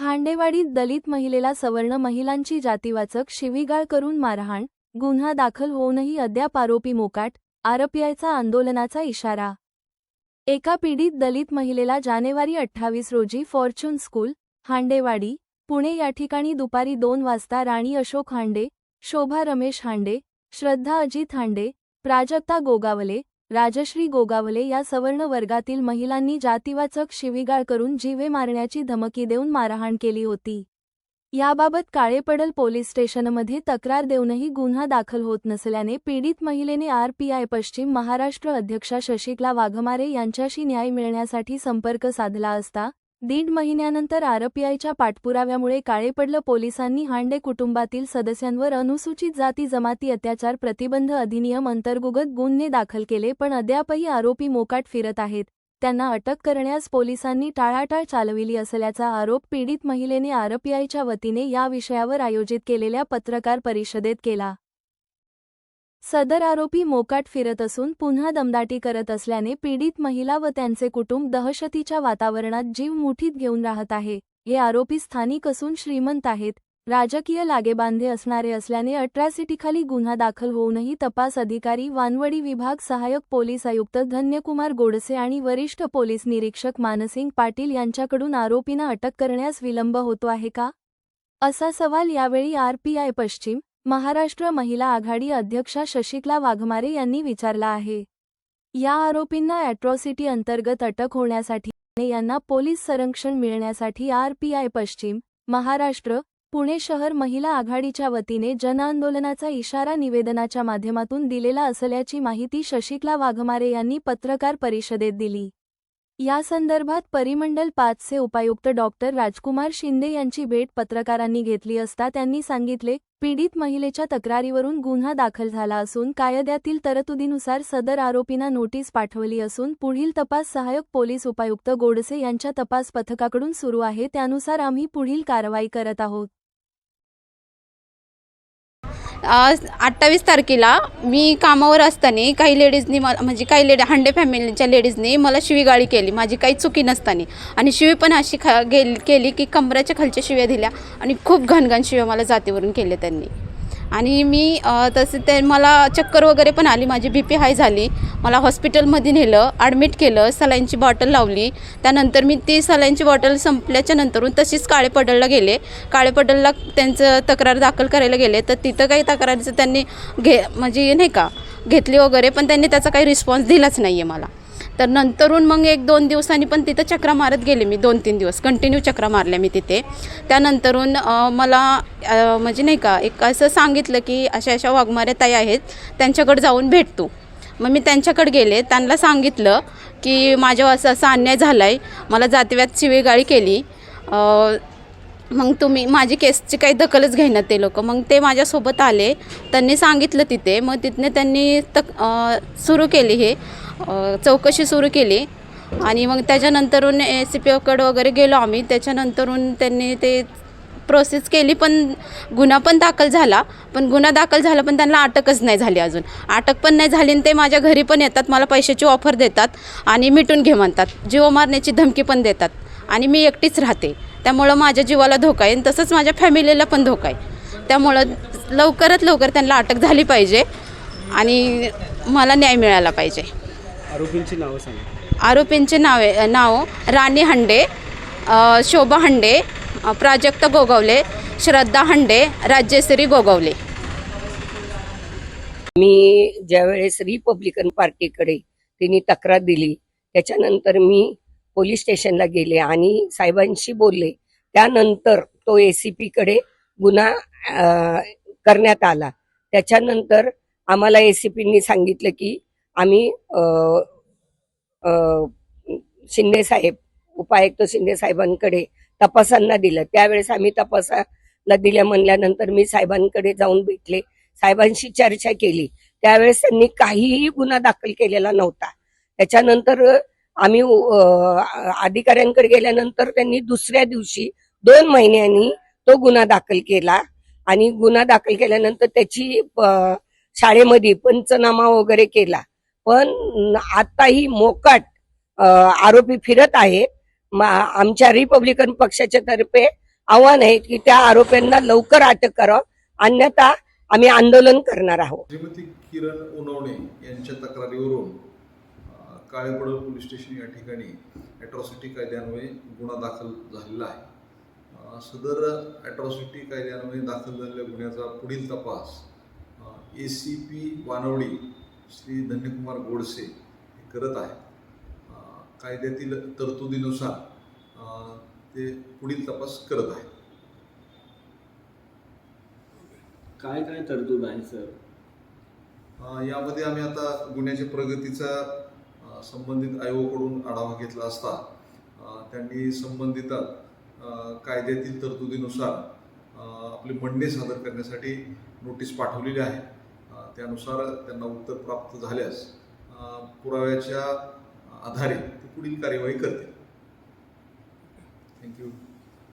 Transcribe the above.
हांडेवाडीत दलित महिलेला सवर्ण महिलांची जातीवाचक शिवीगाळ करून मारहाण गुन्हा दाखल होऊनही अद्याप आरोपी मोकाट आरपीआयचा आंदोलनाचा इशारा. एका पीडित दलित महिलेला जानेवारी अठ्ठावीस रोजी फॉर्च्यून स्कूल हांडेवाडी पुणे या ठिकाणी दुपारी दोन वाजता राणी अशोक हांडे शोभा रमेश हांडे श्रद्धा अजित हांडे प्राजक्ता गोगावले राजश्री गोगावले या सवर्ण वर्गातील महिलांनी जातीवाचक शिवीगाळ करून जीवे मारण्याची धमकी देऊन मारहाण केली होती. याबाबत काळेपडल पोलीस स्टेशनमध्ये तक्रार देऊनही गुन्हा दाखल होत नसल्याने पीडित महिलेने आरपीआय पश्चिम महाराष्ट्र अध्यक्षा शशिकला वाघमारे यांच्याशी न्याय मिळण्यासाठी संपर्क साधला असता दीड महिन्यानंतर आरपीआयच्या पाठपुराव्यामुळे काळे पडलं पोलिसांनी हांडे कुटुंबातील सदस्यांवर अनुसूचित जाती जमाती अत्याचार प्रतिबंध अधिनियम अंतर्गत गुन्हे दाखल केले पण अद्यापही आरोपी मोकाट फिरत आहेत. त्यांना अटक करण्यास पोलिसांनी टाळाटाळ चालविली असल्याचा आरोप पीडित महिलेने आरपीआयच्या वतीने या विषयावर आयोजित केलेल्या पत्रकार परिषदेत केला. सदर आरोपी मोकाट फिरत असून पुन्हा दमदाटी करत असल्याने पीडित महिला व त्यांचे कुटुंब दहशतीच्या वातावरणात जीव मुठीत घेऊन राहत आहे. हे आरोपी स्थानिक असून श्रीमंत आहेत. राजकीय लागेबांधे असणारे असल्याने अट्रॅसिटीखाली गुन्हा दाखल होऊनही तपास अधिकारी वानवडी विभाग सहाय्यक पोलीस आयुक्त धन्यकुमार गोडसे आणि वरिष्ठ पोलीस निरीक्षक मानसिंग पाटील यांच्याकडून आरोपींना अटक करण्यास विलंब होतो आहे का? असा सवाल यावेळी आरपीआय पश्चिम महाराष्ट्र महिला आघाडी अध्यक्षा शशिकला वाघमारे यांनी विचारला आहे. या आरोपींना अॅट्रॉसिटी अंतर्गत अटक होण्यासाठी यांना पोलीस संरक्षण मिळण्यासाठी आरपीआय पश्चिम महाराष्ट्र पुणे शहर महिला आघाडीच्या वतीने जनआंदोलनाचा इशारा निवेदनाच्या माध्यमातून दिलेला असल्याची माहिती शशिकला वाघमारे यांनी पत्रकार परिषदेत दिली. या संदर्भात परिमंडल पाचचे उपायुक्त डॉक्टर राजकुमार शिंदे यांची भेट पत्रकारांनी घेतली असता त्यांनी सांगितले पीडित महिलेच्या तक्रारीवरून गुन्हा दाखल झाला असून कायद्यातील तरतुदीनुसार सदर आरोपींना नोटीस पाठवली असून पुढील तपास सहाय्यक पोलीस उपायुक्त गोडसे यांच्या तपास पथकाकडून सुरू आहे त्यानुसार आम्ही पुढील कारवाई करत आहोत. अठ्ठावीस तारखेला मी कामावर असताना काही लेडीजनी मला म्हणजे काही लेडी हांडे फॅमिलीच्या लेडीजनी मला शिवीगाळी केली. माझी काही चुकी नसताना. आणि शिवी पण अशी खा गेली केली की कमराच्या खालच्या शिव्या दिल्या आणि खूप घनघन शिव्या मला जातीवरून केल्या त्यांनी. आणि मी तसे तसं ते मला चक्कर वगैरे पण आली. माझी बी पी हाय झाली. मला हॉस्पिटलमध्ये नेलं ॲडमिट केलं सलाईनची बॉटल लावली. त्यानंतर मी ती सलाईनची बॉटल संपल्याच्या नंतरून तशीच काळे पडलला गेले. काळे पडलला त्यांचं तक्रार दाखल करायला गेले. तर तिथं काही तक्रारीचं त्यांनी घे म्हणजे नाही का घेतली वगैरे पण त्यांनी त्याचा काही रिस्पॉन्स दिलाच नाही आहे मला. तर नंतरून मग एक दोन दिवसांनी पण तिथं चक्रा मारत गेले मी दोन तीन दिवस. कंटिन्यू चक्रा मारल्या मी तिथे. त्यानंतरून मला म्हणजे नाही का एक असं सांगितलं की अशा अशा वाघमाऱ्या ताई आहेत त्यांच्याकडे जाऊन भेटतो. मग मी त्यांच्याकडे गेले त्यांना सांगितलं की माझ्यावर असं असा अन्याय झाला आहे मला जातीव्यात शिवेगाळी केली. मग तुम्ही माझी केसची काही दखलच घेणार ते लोक. मग ते माझ्यासोबत आले त्यांनी सांगितलं तिथे. मग तिथने त्यांनी तक सुरू केली हे. चौकशी सुरू केली. आणि मग त्याच्यानंतरून ए सी पी ओकडं वगैरे गेलो आम्ही. त्याच्यानंतरून त्यांनी ते प्रोसेस केली पण गुन्हा पण दाखल झाला. पण गुन्हा दाखल झाला पण त्यांना अटकच नाही झाली अजून. अटक पण नाही झाली आणि ते माझ्या घरी पण येतात मला पैशाची ऑफर देतात आणि मिटून घे म्हणतात. जीव मारण्याची धमकी पण देतात. आणि मी एकटीच राहते. त्यामुळं माझ्या जीवाला धोका आहे आणि तसंच माझ्या फॅमिलीला पण धोका आहे. त्यामुळं लवकरात लवकर त्यांना अटक झाली पाहिजे आणि मला न्याय मिळाला पाहिजे. आरोपींची नावं सांगा. आरोपींचे नावे नाव राणी हंडे अ, शोभा हंडे अ, प्राजक्त गोगवले श्रद्धा हंडे राज्यश्री गोगवले. मी ज्यावेळेस रिपब्लिकन पार्टीकडे त्यांनी तक्रार दिली त्याच्यानंतर मी पोलीस स्टेशनला गेले आणि साहेबांशी बोलले. त्यानंतर तो एसीपी कडे गुन्हा करण्यात आला. त्याच्यानंतर आम्हाला एसीपींनी सांगितलं की आम्ही शिंदे साहेब उपायुक्त शिंदे साहेबांकडे तपासांना दिलं. त्यावेळेस आम्ही तपासाला दिल्या म्हणल्यानंतर मी साहेबांकडे जाऊन भेटले. साहेबांशी चर्चा केली. त्यावेळेस त्यांनी काहीही गुन्हा दाखल केलेला नव्हता. त्याच्यानंतर आम्ही अधिकाऱ्यांकडे गेल्यानंतर त्यांनी दुसऱ्या दिवशी दोन महिन्यांनी तो गुन्हा दाखल केला. आणि गुन्हा दाखल केल्यानंतर त्याची शाळेमध्ये पंचनामा वगैरे केला. पण आताही मोकाट आरोपी फिरत आहेत आमच्या रिपब्लिकन पक्षाच्या तर्फे आव्हान आहे की त्या आरोपींना लवकर अटक करावं. अन्यथा आम्ही आंदोलन करणार आहोत. श्रीमती किरण उनवणे यांच्या तक्रारीवरून काळेपडळ पोलीस स्टेशन या ठिकाणी ॲट्रॉसिटी कायद्यान्वये गुन्हा दाखल झालेला आहे. सदर ॲट्रॉसिटी कायद्यान्वये दाखल झालेल्या गुन्ह्याचा पुढील तपास A C P Wanwadi Shri Dhanyakumar Godse हे करत आहे. कायद्यातील तरतुदीनुसार ते पुढील तपास करत आहे. काय काय तरतूद आहे सर? यामध्ये आम्ही आता गुन्ह्याच्या प्रगतीचा संबंधित आयोगाकडून आढावा घेतला असता त्यांनी संबंधित कायद्यातील तरतुदीनुसार आपले म्हणणे सादर करण्यासाठी नोटीस पाठवलेली आहे. त्यानुसार त्यांना उत्तर प्राप्त झाल्यास पुराव्याच्या आधारे ते पुढील कार्यवाही करतील. थँक्यू